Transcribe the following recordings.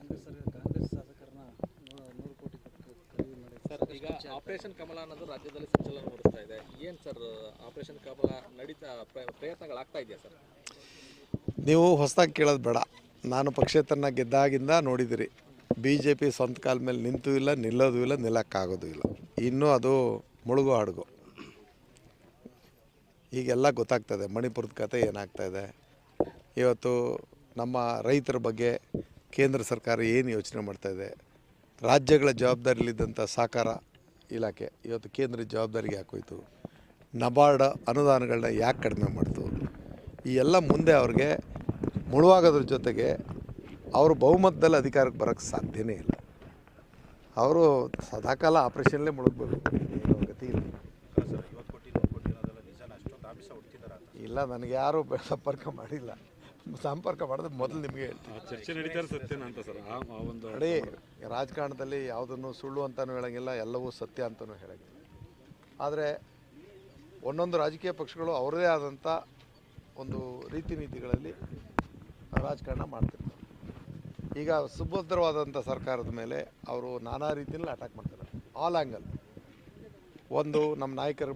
Congress sir- Congress ಶಾಸಕರನ್ನ ನೂರ- ಕೋಟಿ ಸರ್ ಈಗ ಆಪರೇಷನ್ ಕಮಲ ಅನ್ನೋದು ರಾಜ್ಯದಲ್ಲಿ ಸಂಚಲನ ಮೂಡಿಸ್ತಾ ಇದೆ. ಏನು ಸರ್ ಆಪರೇಷನ್ ಕಮಲ ನಡೀತಾ ಪ್ರ- ಪ್ರಯತ್ನಗಳಾಗ್ತಾ ಇದೆಯಾ ಸರ್? ನೀವು ಹೊಸದಾಗಿ ಕೇಳೋದು ಬೇಡ. ನಾನು ಪಕ್ಷೇತರನ ಗೆದ್ದಾಗಿಂದ ನೋಡಿದಿರಿ. ಬಿ ಜೆ ಪಿ ಸ್ವಂತ ಕಾಲ ಮೇಲೆ ನಿಂತೂ ಇಲ್ಲ ನಿಲ್ಲೋದು ಇಲ್ಲ ನಿಲ್ಲಕ್ಕಾಗೋದು ಇಲ್ಲ. ಇನ್ನೂ ಅದು ಮುಳುಗು ಹಡಗು. ಈಗೆಲ್ಲ ಗೊತ್ತಾಗ್ತದೆ ಮಣಿಪುರದ ಕತೆ ಏನಾಗ್ತಾ ಇದೆ? ಇವತ್ತು ನಮ್ಮ ರೈತರ ಬಗ್ಗೆ ಕೇಂದ್ರ ಸರ್ಕಾರ ಏನು ಯೋಚನೆ ಮಾಡ್ತಾ ಇದೆ? ರಾಜ್ಯಗಳ ಜವಾಬ್ದಾರಿಯಲ್ಲಿದ್ದಂಥ ಸಹಕಾರ ಇಲಾಖೆ ಇವತ್ತು ಕೇಂದ್ರ ಜವಾಬ್ದಾರಿಗೆ ಹಾಕೋಯ್ತು ನಬಾರ್ಡ್ ಅನುದಾನಗಳನ್ನ ಯಾಕೆ ಕಡಿಮೆ ಮಾಡ್ತು? ಈ ಎಲ್ಲ ಮುಂದೆ ಅವ್ರಿಗೆ ಮುಳುವಾಗೋದ್ರ ಜೊತೆಗೆ ಅವರು ಬಹುಮತದಲ್ಲಿ ಅಧಿಕಾರಕ್ಕೆ ಬರೋಕ್ಕೆ ಸಾಧ್ಯನೇ ಇಲ್ಲ. ಅವರು ಸದಾಕಾಲ ಆಪ್ರೇಷನ್ಲೇ ಮುಳುಗಬೇಕು. ಏನೋ ಗತಿ ಇಲ್ಲ. ಇಲ್ಲ ನನಗೆ ಯಾರೂ ಸಂಪರ್ಕ ಮಾಡಿಲ್ಲ. ಸಂಪರ್ಕ ಮಾಡಿದ್ರೆ ಮೊದಲು ನಿಮಗೆ ಹೇಳ್ತೀನಿ. ಚರ್ಚೆ ಸತ್ಯನ ಅಂತ ಸರ್. ಆ ಆ ಒಂದು ನೋಡಿ ರಾಜಕಾರಣದಲ್ಲಿ ಯಾವುದನ್ನು ಸುಳ್ಳು ಅಂತಲೂ ಹೇಳಂಗಿಲ್ಲ ಎಲ್ಲವೂ ಸತ್ಯ ಅಂತಲೂ ಹೇಳಂಗಿಲ್ಲ. ಆದರೆ ಒಂದೊಂದು ರಾಜಕೀಯ ಪಕ್ಷಗಳು ಅವರದೇ ಆದಂಥ ಒಂದು ರೀತಿ ನೀತಿಗಳಲ್ಲಿ ರಾಜಕಾರಣ ಮಾಡ್ತಿರ್ತಾರೆ. ಈಗ ಸುಭದ್ರವಾದಂಥ ಸರ್ಕಾರದ ಮೇಲೆ ಅವರು ನಾನಾ ರೀತಿಯಲ್ಲಿ ಅಟ್ಯಾಕ್ ಮಾಡ್ತಾರೆ. ಆಲ್ ಆ್ಯಂಗಲ್ ಒಂದು ನಮ್ಮ ನಾಯಕರ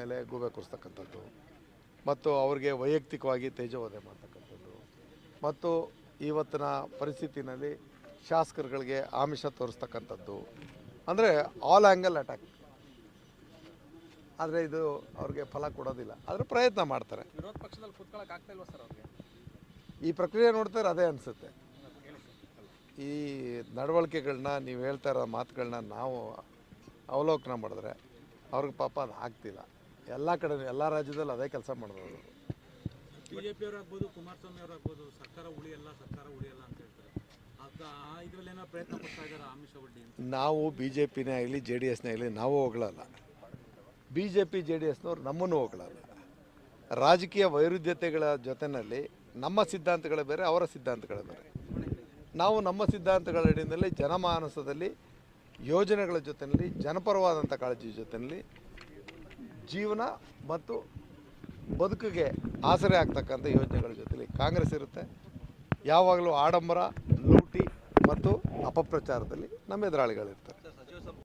ಮೇಲೆ ಗೂಬೆ ಕೂರಿಸ್ತಕ್ಕಂಥದ್ದು. ಮತ್ತು ಅವ್ರಿಗೆ ವೈಯಕ್ತಿಕವಾಗಿ ತೇಜೋವಧೆ ಮಾಡ್ತಕ್ಕಂಥದ್ದು ಮತ್ತು ಇವತ್ತಿನ ಪರಿಸ್ಥಿತಿನಲ್ಲಿ ಶಾಸಕರುಗಳಿಗೆ ಆಮಿಷ ತೋರಿಸ್ತಕ್ಕಂಥದ್ದು. ಅಂದರೆ ಆಲ್ ಆ್ಯಂಗಲ್ ಅಟ್ಯಾಕ್ ಆದರೆ ಇದು ಅವ್ರಿಗೆ ಫಲ ಕೊಡೋದಿಲ್ಲ. ಆದರೆ ಪ್ರಯತ್ನ ಮಾಡ್ತಾರೆ. ವಿರೋಧ ಪಕ್ಷದಲ್ಲಿ ಕೂತ್ಕೊಳ್ಳೋಕೆ ಆಗ್ತಾ ಇಲ್ವಾ ಸರ್ ಅವ್ರಿಗೆ? ಈ ಪ್ರಕ್ರಿಯೆ ನೋಡ್ತಾರೆ ಅದೇ ಅನಿಸುತ್ತೆ. ಈ ನಡವಳಿಕೆಗಳನ್ನ ನೀವು ಹೇಳ್ತಾ ಇರೋ ಮಾತುಗಳನ್ನ ನಾವು ಅವಲೋಕನ ಮಾಡಿದ್ರೆ ಅವ್ರಿಗೆ ಪಾಪ ಅದು ಆಗ್ತಿಲ್ಲ. ಎಲ್ಲ ಕಡೆ ಎಲ್ಲ ರಾಜ್ಯದಲ್ಲೂ ಅದೇ ಕೆಲಸ ಮಾಡಿದ್ರು ಬಿಜೆಪಿ ಕುಮಾರಸ್ವಾಮಿ ಸರ್ಕಾರ ಉಳಿಯಲ್ಲ ಸರ್ಕಾರ ಉಳಿಯಲ್ಲ ಅಂತ ಹೇಳ್ತಾರೆ. ಇದರಲ್ಲಿ ಪ್ರಯತ್ನ ನಾವು ಬಿ ಜೆ ಪಿನೇ ಆಗಲಿ, ಜೆ ಡಿ ಎಸ್ನೇ ಆಗಲಿ, ನಾವು ಹೋಗ್ಲಲ್ಲ. B J P J D ಎಸ್ನವ್ರು ನಮ್ಮನ್ನು ಹೋಗ್ಲಲ್ಲ. ರಾಜಕೀಯ ವೈರುಧ್ಯತೆಗಳ ಜೊತೆಯಲ್ಲಿ ನಮ್ಮ ಸಿದ್ಧಾಂತಗಳೇ ಬೇರೆ, ಅವರ ಸಿದ್ಧಾಂತಗಳೇ ಬೇರೆ. ನಾವು ನಮ್ಮ ಸಿದ್ಧಾಂತಗಳ ಅಡಿಯಲ್ಲಿ ಜನಮಾನಸದಲ್ಲಿ, ಯೋಜನೆಗಳ ಜೊತೆಯಲ್ಲಿ ಜನಪರವಾದಂಥ ಕಾಳಜಿ ಜೊತೆಯಲ್ಲಿ ಜೀವನ ಮತ್ತು ಬದುಕಿಗೆ ಆಸರೆ ಆಗ್ತಕ್ಕಂಥ ಯೋಜನೆಗಳ ಜೊತೆಲಿ ಕಾಂಗ್ರೆಸ್ ಇರುತ್ತೆ. ಯಾವಾಗಲೂ ಆಡಂಬರ ಲೂಟಿ ಮತ್ತು ಅಪಪ್ರಚಾರದಲ್ಲಿ ನಮ್ಮ ಎದುರಾಳಿಗಳಿರ್ತಾರೆ.